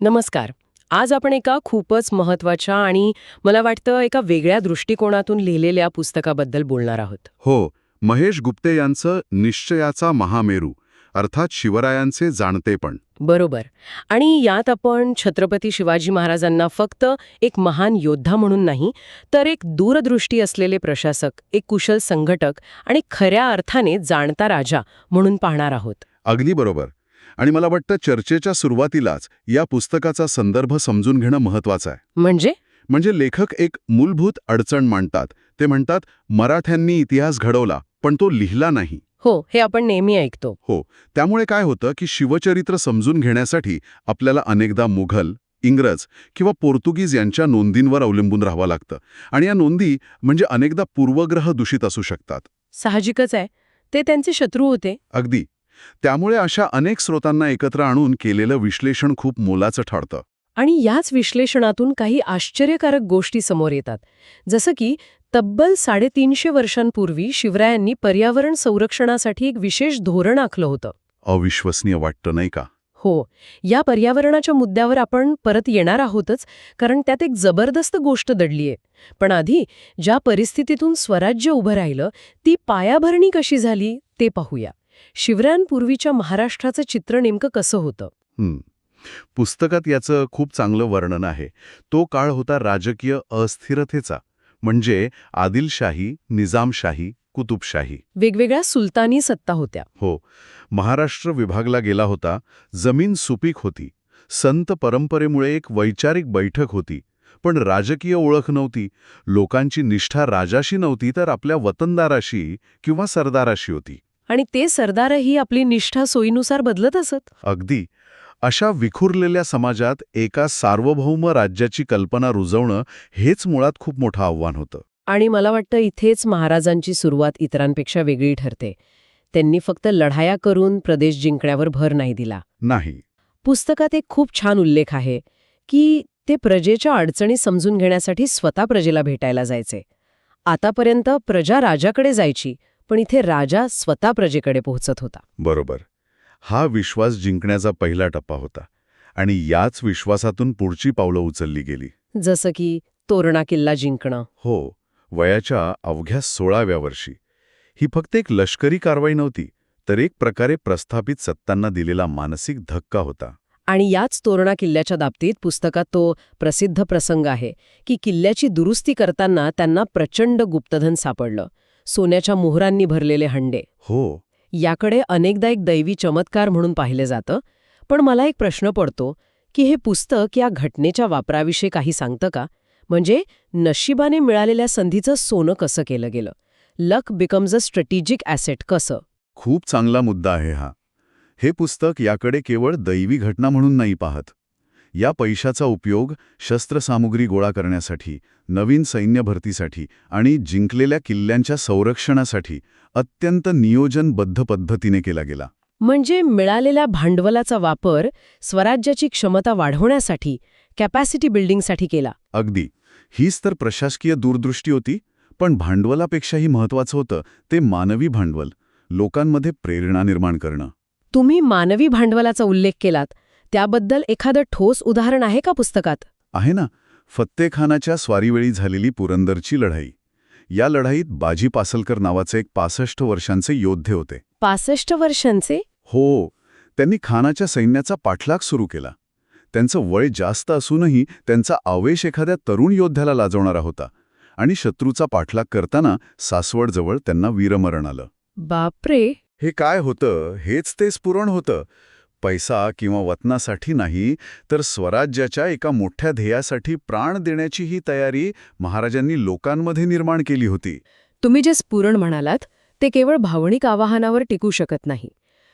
नमस्कार. आज आपण एका खूपच महत्त्वाच्या आणि मला वाटतं एका वेगळ्या दृष्टिकोनातून लिहिलेल्या पुस्तकाबद्दल बोलणार आहोत. हो महेश गुप्ते यांचं निश्चयाचा महामेरू अर्थात शिवरायांचे जाणतेपण बरोबर. आणि यात आपण छत्रपती शिवाजी महाराजांना फक्त एक महान योद्धा म्हणून नाही तर एक दूरदृष्टी असलेले प्रशासक एक कुशल संघटक आणि खऱ्या अर्थाने जाणता राजा म्हणून पाहणार आहोत. अगदी बरोबर. आणि मला वाटतं चर्चेच्या सुरुवातीलाच या पुस्तकाचा संदर्भ समजून घेणं महत्वाचं आहे. म्हणजे? म्हणजे लेखक एक मूलभूत अडचण मांडतात. ते म्हणतात मराठ्यांनी इतिहास घडवला पण तो लिहिला नाही. हो हे आपण नेहमी ऐकतो. हो त्यामुळे काय होतं की शिवचरित्र समजून घेण्यासाठी आपल्याला अनेकदा मुघल इंग्रज किंवा पोर्तुगीज यांच्या नोंदींवर अवलंबून राहावं लागतं. आणि या नोंदी म्हणजे अनेकदा पूर्वग्रह दूषित असू शकतात. साहजिकच आहे. ते त्यांचे शत्रू होते. अगदी. त्यामुळे अशा अनेक स्रोतांना एकत्र आणून केलेलं विश्लेषण खूप मोलाचं ठरतं. आणि याच विश्लेषणातून काही आश्चर्यकारक गोष्टी समोर येतात. जसं की तब्बल साडेतीनशे वर्षांपूर्वी शिवरायांनी पर्यावरण संरक्षणासाठी एक विशेष धोरण आखलं होतं. अविश्वसनीय वाटतं नाही का? हो. या पर्यावरणाच्या मुद्द्यावर आपण परत येणार आहोतच कारण त्यात एक जबरदस्त गोष्ट दडलीये. पण आधी ज्या परिस्थितीतून स्वराज्य उभं राहिलं ती पायाभरणी कशी झाली ते पाहूया. शिवरायांपूर्वीच्या महाराष्ट्राचं चित्र नेमकं कसं होतं. पुस्तकात याचं खूप चांगलं वर्णन आहे. तो काळ होता राजकीय अस्थिरतेचा. म्हणजे आदिलशाही निजामशाही कुतुबशाही. वेगवेगळ्या सुलतानी सत्ता होत्या. हो. महाराष्ट्र विभागला गेला होता. जमीन सुपीक होती. संत परंपरेमुळे एक वैचारिक बैठक होती. पण राजकीय ओळख नव्हती. लोकांची निष्ठा राजाशी नव्हती तर आपल्या वतनदाराशी किंवा सरदाराशी होती. आणि ते सरदारही आपली निष्ठा सोयीनुसार बदलत असत? अगदी. अशा विखुरलेल्या समाजात एका सार्वभौम राज्याची कल्पना रुजवणं हेच मुळात खूप मोठं आव्हान होतं. आणि मला वाटतं इथेच महाराजांची सुरुवात इतरांपेक्षा वेगळी ठरते. त्यांनी फक्त लढाया करून प्रदेश जिंकण्यावर भर नाही दिला. नाही. पुस्तकात एक खूप छान उल्लेख आहे की ते प्रजेच्या अडचणी समजून घेण्यासाठी स्वतः प्रजेला भेटायला जायचे. आतापर्यंत प्रजा राजाकडे जायची पण इथे राजा स्वतः प्रजेकडे पोहोचत होता. बरोबर. हा विश्वास जिंकण्याचा पहिला टप्पा होता आणि याच विश्वासातून पुढची पावलं उचलली गेली. जसं की तोरणा किल्ला जिंकणं. हो वयाच्या अवघ्या सोळाव्या वर्षी. ही फक्त एक लष्करी कारवाई नव्हती तर एक प्रकारे प्रस्थापित सत्तांना दिलेला मानसिक धक्का होता. आणि याच तोरणा किल्ल्याच्या बाबतीत पुस्तकात तो प्रसिद्ध प्रसंग आहे की किल्ल्याची दुरुस्ती करताना त्यांना प्रचंड गुप्तधन सापडलं. सोन्याच्या मोहरांनी भरलेले हंडे. हो. याकडे अनेकदा एक दैवी चमत्कार म्हणून पाहिले जातं. पण मला एक प्रश्न पडतो की हे पुस्तक या घटनेच्या वापराविषयी काही सांगतं का? म्हणजे नशिबाने मिळालेल्या संधीचं सोनं कसं केलं गेलं? Luck becomes a strategic asset कसं? खूप चांगला मुद्दा आहे हा. हे पुस्तक याकडे केवळ दैवी घटना म्हणून नाही पाहत. या पैशाचा उपयोग शस्त्रसामुग्री गोळा करण्यासाठी नवीन सैन्य भरतीसाठी आणि जिंकलेल्या किल्ल्यांच्या संरक्षणासाठी अत्यंत नियोजनबद्ध पद्धतीने केला गेला. म्हणजे मिळालेल्या भांडवलाचा वापर स्वराज्याची क्षमता वाढवण्यासाठी कॅपॅसिटी बिल्डिंगसाठी केला. अगदी. हीच तर प्रशासकीय दूरदृष्टी होती पण भांडवलापेक्षाही महत्वाचं होतं ते मानवी भांडवल लोकांमध्ये प्रेरणा निर्माण करणं. तुम्ही मानवी भांडवलाचा उल्लेख केलात त्याबद्दल एखादं ठोस उदाहरण आहे का पुस्तकात? आहे ना. फत्तेखानाच्या स्वारीवेळी झालेली पुरंदरची लढाई. या लढाईत बाजी पासलकर नावाचे एक पासष्ट वर्षांचे योद्धे होते. पासष्ट वर्षांचे? हो. त्यांनी खानाच्या सैन्याचा पाठलाग सुरू केला. त्यांचं वय जास्त असूनही त्यांचा आवेश एखाद्या तरुण योद्ध्याला लाजवणारा होता आणि शत्रूचा पाठलाग करताना सासवडजवळ त्यांना वीरमरण आलं. बापरे! हे काय होतं? हेच ते स्फुरण होतं. पैसा किंवा वतनासाठी नाही तर स्वराज्याच्या एका मोठ्या ध्येयासाठी प्राण देण्याची ही तयारी महाराजांनी लोकांमध्ये निर्माण केली होती. तुम्ही जे स्फुरण म्हणालात ते केवळ भावनिक आवाहनावर टिकू शकत नाही.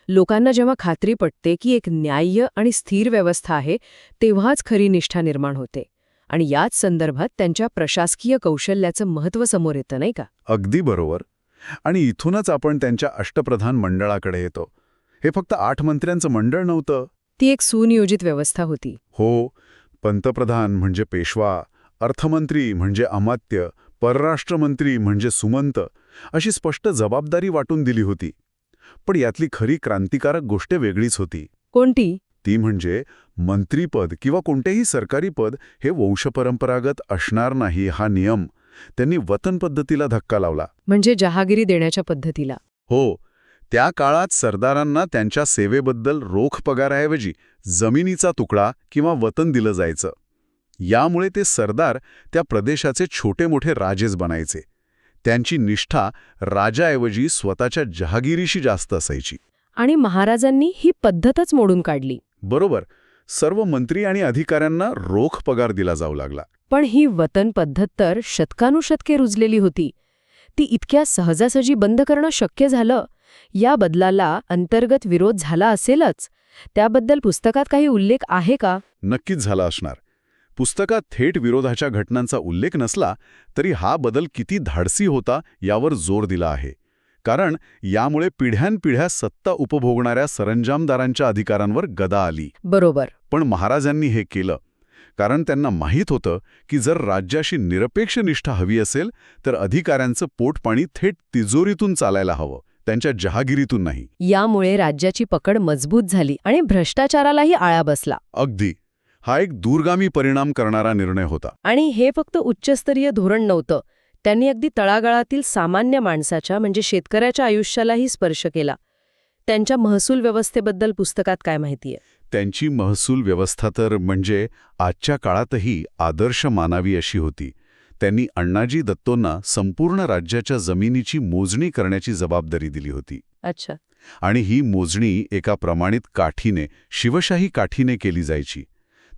लोकांना जेव्हा खात्री पटते की एक न्याय्य आणि स्थिर व्यवस्था आहे तेव्हाच खरी निष्ठा निर्माण होते. आणि याच संदर्भात त्यांच्या प्रशासकीय कौशल्याचं महत्त्व समोर येतं नाही का? अगदी बरोबर. आणि इथूनच आपण त्यांच्या अष्टप्रधान मंडळाकडे येतो. हे फक्त आठ मंत्र्यांचं मंडळ नव्हतं. ती एक सुनियोजित व्यवस्था होती. हो पंतप्रधान म्हणजे पेशवा अर्थमंत्री म्हणजे अमात्य परराष्ट्रमंत्री म्हणजे सुमंत अशी स्पष्ट जबाबदारी वाटून दिली होती. पण यातली खरी क्रांतिकारक गोष्ट वेगळीच होती. कोणती? ती म्हणजे मंत्रीपद किंवा कोणतेही सरकारी पद हे वंशपरंपरागत असणार नाही हा नियम त्यांनी वतन पद्धतीला धक्का लावला. म्हणजे जहागिरी देण्याच्या पद्धतीला. हो त्या काळात सरदारांना त्यांच्या सेवेबद्दल रोख पगाराऐवजी जमिनीचा तुकडा किंवा वतन दिलं जायचं. यामुळे ते सरदार त्या प्रदेशाचे छोटे मोठे राजेच बनायचे. त्यांची निष्ठा राजाऐवजी स्वतःच्या जहागिरीशी जास्त असायची. आणि महाराजांनी ही पद्धतच मोडून काढली. बरोबर. सर्व मंत्री आणि अधिकाऱ्यांना रोख पगार दिला जाऊ लागला. पण ही वतन पद्धत तर शतकानुशतके रुजलेली होती. ती इतक्या सहजासहजी बंद करणं शक्य झालं या बदलाला अंतर्गत विरोध झाला असेलच. त्याबद्दल पुस्तकात काही उल्लेख आहे का? नक्कीच झाला असणार. पुस्तकात थेट विरोधाच्या घटनांचा उल्लेख नसला तरी हा बदल किती धाडसी होता यावर जोर दिला आहे. कारण यामुळे पिढ्यानपिढ्या सत्ता उपभोगणाऱ्या सरंजामदारांच्या अधिकारांवर गदा आली. बरोबर. पण महाराजांनी हे केलं. कारण त्यांना माहीत होतं की जर राज्याशी निरपेक्ष निष्ठा हवी असेल तर अधिकाऱ्यांचं पोटपाणी थेट तिजोरीतून चालायला हवं. त्यांच्या जहागिरीतून नाही. यामुळे राज्याची पकड मजबूत झाली आणि भ्रष्टाचारालाही आळा बसला. अगदी. हा एक दूरगामी परिणाम करणारा निर्णय होता. आणि हे फक्त उच्चस्तरीय धोरण नव्हतं. त्यांनी अगदी तळागाळातील सामान्य माणसाच्या म्हणजे शेतकऱ्याच्या आयुष्यालाही स्पर्श केला. त्यांच्या महसूल व्यवस्थेबद्दल पुस्तकात काय माहितीये? त्यांची महसूल व्यवस्था तर म्हणजे आजच्या काळातही आदर्श मानावी अशी होती. त्यांनी अण्णाजी दत्तोंना संपूर्ण राज्याच्या जमिनीची मोजणी करण्याची जबाबदारी दिली होती. अच्छा. आणि ही मोजणी एका प्रमाणित काठीने शिवशाही काठीने केली जायची.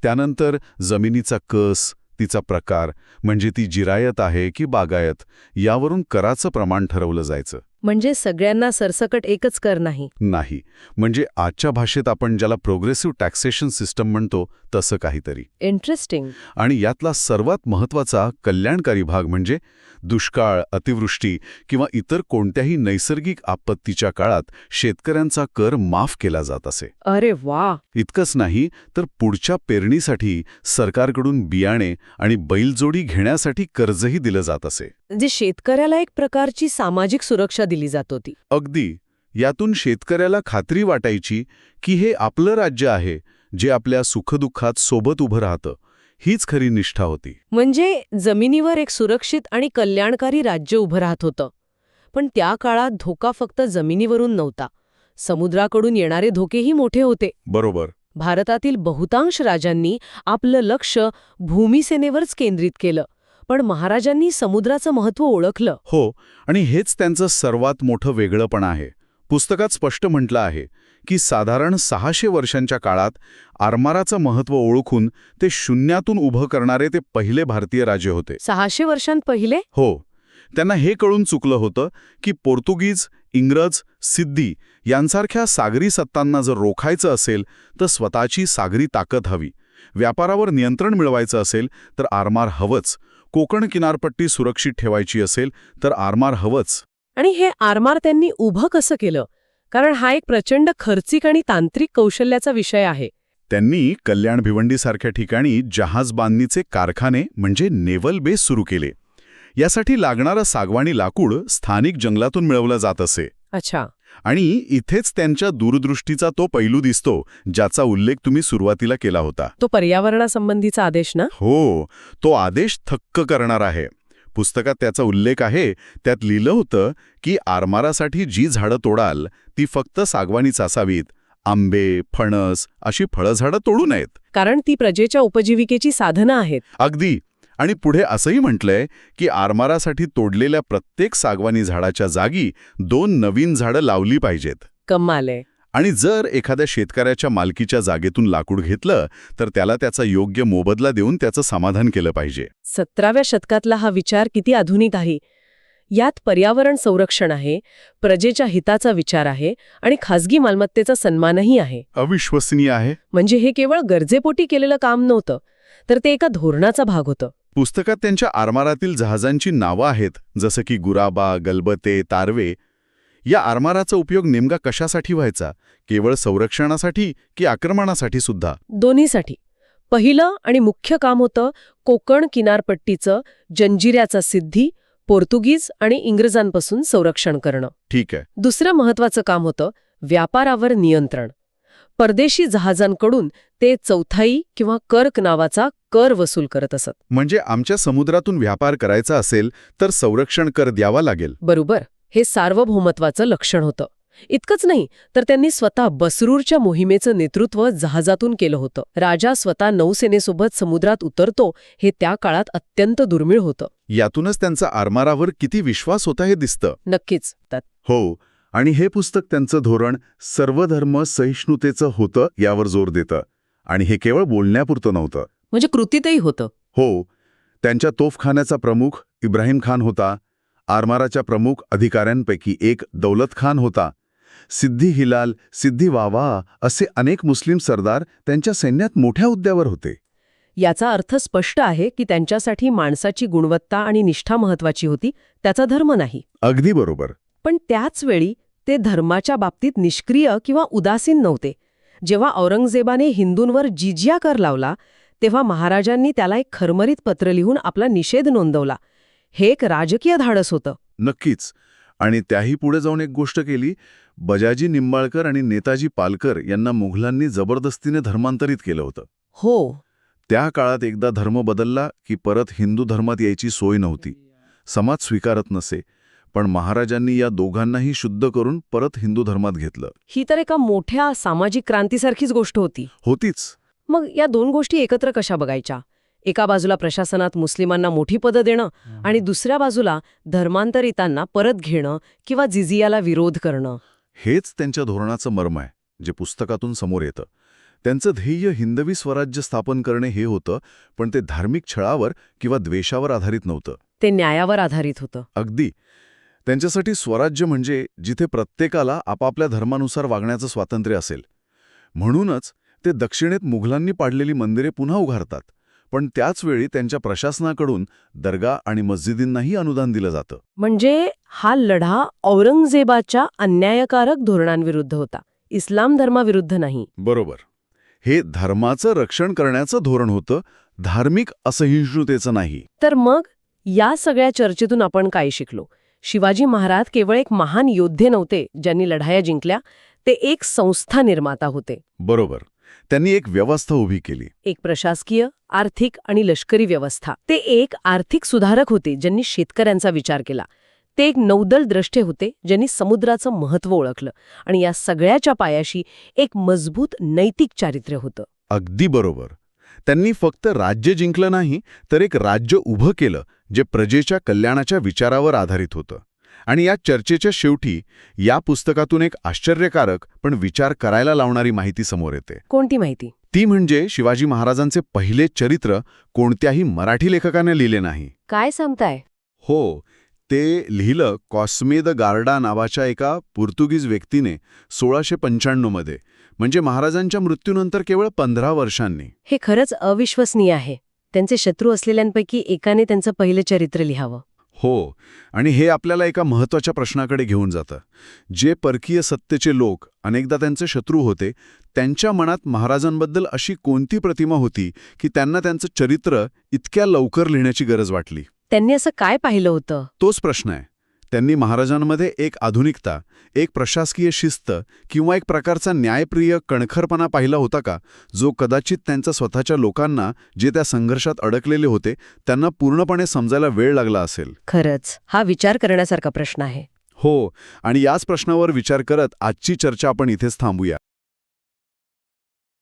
त्यानंतर जमिनीचा कस तिचा प्रकार म्हणजे ती जिरायत आहे की बागायत यावरून कराचं प्रमाण ठरवलं जायचं. म्हणजे सगळ्यांना सरसकट एकच कर नाही. नाही. म्हणजे आजच्या भाषेत आपण ज्याला प्रोग्रेसिव्ह टॅक्सेशन सिस्टम म्हणतो तसं काहीतरी. इंटरेस्टिंग आणि यातला सर्वात महत्त्वाचा कल्याणकारी भाग म्हणजे दुष्काळ अतिवृष्टी किंवा इतर कोणत्याही नैसर्गिक आपत्तीच्या काळात शेतकऱ्यांचा कर माफ केला जात असे. अरे वा! इतकंच नाही तर पुढच्या पेरणीसाठी सरकारकडून बियाणे आणि बैलजोडी घेण्यासाठी कर्जही दिलं जात असे. जे शेतकऱ्याला एक प्रकारची सामाजिक सुरक्षा दिली जात होती. अगदी. यातून शेतकऱ्याला खात्री वाटायची की हे आपलं राज्य आहे जे आपल्या सुखदुःखात सोबत उभं राहतं. हीच खरी निष्ठा होती. म्हणजे जमिनीवर एक सुरक्षित आणि कल्याणकारी राज्य उभं राहत होतं. पण त्या काळात धोका फक्त जमिनीवरून नव्हता. समुद्राकडून येणारे धोकेही मोठे होते. बरोबर. भारतातील बहुतांश राजांनी आपलं लक्ष भूमिसेनेवरच केंद्रित केलं. पण महाराजांनी समुद्राचं महत्त्व ओळखलं. हो आणि हेच त्यांचं सर्वात मोठं वेगळंपण आहे. पुस्तकात स्पष्ट म्हटलं आहे की साधारण सहाशे वर्षांच्या काळात आरमाराचं महत्त्व ओळखून ते शून्यातून उभं करणारे ते पहिले भारतीय राजे होते. सहाशे वर्षांत पहिले? हो. त्यांना हे कळून चुकलं होतं की पोर्तुगीज इंग्रज सिद्धी यांसारख्या सागरी सत्तांना जर रोखायचं असेल तर स्वतःची सागरी ताकद हवी. व्यापारावर नियंत्रण मिळवायचं असेल तर आरमार हवंच. कोकण किनारपट्टी सुरक्षित ठेवायची असेल तर आरमार हवंच. आणि हे आरमार त्यांनी उभं कसं केलं? कारण हा एक प्रचंड खर्चिक आणि तांत्रिक कौशल्याचा विषय आहे. त्यांनी कल्याण भिवंडीसारख्या ठिकाणी जहाज बांधणीचे कारखाने म्हणजे नेव्हल बेस सुरू केले. यासाठी लागणारं सागवानी लाकूड स्थानिक जंगलातून मिळवलं जात असे. अच्छा. आणि इथेच त्यांच्या दूरदृष्टीचा तो पैलू दिसतो ज्याचा उल्लेख तुम्ही सुरुवातीला केला होता. तो पर्यावरणासंबंधीचा आदेश ना? हो तो आदेश थक्क करणार आहे. पुस्तकात त्याचा उल्लेख आहे त्यात लिहिलं होतं की आरमारासाठी जी झाडं तोडाल ती फक्त सागवानीच असावीत. आंबे फणस अशी फळझाडं तोडू नयेत. कारण ती प्रजेच्या उपजीविकेची साधनं आहेत. अगदी. आणि पुढे असंही म्हटलंय की आरमारासाठी तोडलेल्या प्रत्येक सागवानी झाडाच्या जागी दोन नवीन झाडं लावली पाहिजेत. कमाल आणि जर एखाद्या शेतकऱ्याच्या मालकीच्या जागेतून लाकूड घेतलं तर त्याला त्याचा योग्य मोबदला देऊन त्याचं समाधान केलं पाहिजे. सतराव्या शतकातला हा विचार किती आधुनिक आहे. यात पर्यावरण संरक्षण आहे प्रजेच्या हिताचा विचार आहे आणि खासगी मालमत्तेचा सन्मानही आहे. अविश्वसनीय आहे. म्हणजे हे केवळ गरजेपोटी केलेलं काम नव्हतं तर ते एका धोरणाचा भाग होतं. पुस्तकात त्यांच्या आरमारातील जहाजांची नावं आहेत जसं की गुराबा गलबते तारवे. या आरमाराचा उपयोग नेमका कशासाठी व्हायचा? केवळ संरक्षणासाठी की आक्रमणासाठी सुद्धा? दोन्हीसाठी. पहिलं आणि मुख्य काम होतं कोकण किनारपट्टीचं जंजिऱ्याचा सिद्धी पोर्तुगीज आणि इंग्रजांपासून संरक्षण करणं. ठीक आहे. दुसरं महत्वाचं काम होतं व्यापारावर नियंत्रण. परदेशी जहाजांकडून ते चौथाई किंवा कर्क नावाचा कर वसूल करत असत. म्हणजे आमच्या समुद्रातून व्यापार करायचा असेल तर संरक्षण कर द्यावा लागेल. बरोबर. हे सार्वभौमत्वाचं लक्षण होतं. इतकंच नाही तर त्यांनी स्वतः बसरूरच्या मोहिमेचं नेतृत्व जहाजातून केलं होतं. राजा स्वतः नौसेनेसोबत समुद्रात उतरतो हे त्या काळात अत्यंत दुर्मिळ होतं. यातूनच त्यांचा आरमारावर किती विश्वास होता हे दिसतं. नक्कीच. त्यात हो आणि हे पुस्तक त्यांचं धोरण सर्वधर्म सहिष्णुतेचं होतं यावर जोर देतं. आणि हे केवळ बोलण्यापुरतं नव्हतं. म्हणजे कृतीतही होतं. हो त्यांच्या तोफखान्याचा प्रमुख इब्राहिम खान होता. आरमाराच्या प्रमुख अधिकाऱ्यांपैकी एक दौलत खान होता. सिद्धी हिलाल सिद्धी वावा असे अनेक मुस्लिम सरदार त्यांच्या सैन्यात मोठ्या हुद्द्यावर होते. याचा अर्थ स्पष्ट आहे की त्यांच्यासाठी माणसाची गुणवत्ता आणि निष्ठा महत्वाची होती त्याचा धर्म नाही. अगदी बरोबर. पण त्याच वेळी ते धर्माच्या बाबतीत निष्क्रिय किंवा उदासीन नव्हते. जेव्हा औरंगजेबाने हिंदूंवर जिजिया कर लावला तेव्हा महाराजांनी त्याला एक खरमरीत पत्र लिहून आपला निषेध नोंदवला. हे एक राजकीय धाडस होतं. नक्कीच. आणि त्याही पुढे जाऊन एक गोष्ट केली. बजाजी निंबाळकर आणि नेताजी पालकर यांना मुघलांनी जबरदस्तीने धर्मांतरित केलं होतं. हो. त्या काळात एकदा धर्म बदलला की परत हिंदू धर्मात यायची सोय नव्हती. समाज स्वीकारत नसे. पण महाराजांनी या दोघांनाही शुद्ध करून परत हिंदू धर्मात घेतलं. ही तर एका मोठ्या सामाजिक क्रांतीसारखीच गोष्ट होती. होतीच. मग या दोन गोष्टी एकत्र कशा बघायच्या? एका बाजूला प्रशासनात मुस्लिमांना मोठी पदं देणं आणि दुसऱ्या बाजूला धर्मांतरितांना परत घेणं किंवा जिजियाला विरोध करणं. हेच त्यांच्या धोरणाचं मर्म आहे जे पुस्तकातून समोर येतं. त्यांचं ध्येय हिंदवी स्वराज्य स्थापन करणे हे होतं पण ते धार्मिक छळावर किंवा द्वेषावर आधारित नव्हतं. ते न्यायावर आधारित होतं. अगदी. त्यांच्यासाठी स्वराज्य म्हणजे जिथे प्रत्येकाला आपापल्या धर्मानुसार वागण्याचं स्वातंत्र्य असेल. म्हणूनच ते दक्षिणेत मुघलांनी पाडलेली मंदिरे पुन्हा उघारतात पण त्याचवेळी त्यांच्या प्रशासनाकडून दर्गा आणि मस्जिदींनाही अनुदान दिलं जातं. म्हणजे हा लढा औरंगजेबाच्या अन्यायकारक धोरणांविरुद्ध होता इस्लाम धर्माविरुद्ध नाही. बरोबर. हे धर्माचं रक्षण करण्याचं धोरण होतं धार्मिक असहिष्णुतेचं नाही. तर मग या सगळ्या चर्चेतून आपण काय शिकलो? शिवाजी महाराज केवळ एक महान योद्धे नव्हते ज्यांनी लढाया जिंकल्या ते एक संस्था निर्माता होते. बरोबर. त्यांनी एक व्यवस्था उभी केली. एक प्रशासकीय आर्थिक आणि लष्करी व्यवस्था. ते एक आर्थिक सुधारक होते ज्यांनी शेतकऱ्यांचा विचार केला. ते एक नौदल द्रष्टे होते ज्यांनी समुद्राचं महत्त्व ओळखलं आणि या सगळ्याच्या पायाशी एक मजबूत नैतिक चारित्र्य होतं. अगदी बरोबर. त्यांनी फक्त राज्य जिंकलं नाही तर एक राज्य उभं केलं जे प्रजेच्या कल्याणाच्या विचारावर आधारित होतं. आणि या चर्चेच्या शेवटी या पुस्तकातून एक आश्चर्यकारक पण विचार करायला लावणारी माहिती समोर येते. कोणती माहिती? ती म्हणजे शिवाजी महाराजांचे पहिले चरित्र कोणत्याही मराठी लेखकाने लिहिले नाही. काय सांगताय? हो ते लिहिलं कॉस्मे द गार्डा नावाच्या एका पोर्तुगीज व्यक्तीने सोळाशे पंच्याण्णवमध्ये म्हणजे महाराजांच्या मृत्यूनंतर केवळ पंधरा वर्षांनी. हे खरंच अविश्वसनीय आहे. त्यांचे शत्रू असलेल्यांपैकी एकाने त्यांचं पहिलं चरित्र लिहावं. हो आणि हे आपल्याला एका महत्त्वाच्या प्रश्नाकडे घेऊन जातं. जे परकीय सत्तेचे लोक अनेकदा त्यांचे शत्रू होते त्यांच्या मनात महाराजांबद्दल अशी कोणती प्रतिमा होती की त्यांना त्यांचं चरित्र इतक्या लवकर लिहिण्याची गरज वाटली? त्यांनी असं काय पाहिलं होतं? तोच प्रश्न आहे. त्यांनी महाराजांमध्ये एक आधुनिकता एक प्रशासकीय शिस्त किंवा एक प्रकारचा न्यायप्रिय कणखरपणा पाहिला होता का जो कदाचित त्यांच्या स्वतःच्या लोकांना जे त्या संघर्षात अडकलेले होते त्यांना पूर्णपणे समजायला वेळ लागला असेल? खरंच हा विचार करण्यासारखा प्रश्न आहे. हो आणि याच प्रश्नावर विचार करत आजची चर्चा आपण इथेच थांबूया.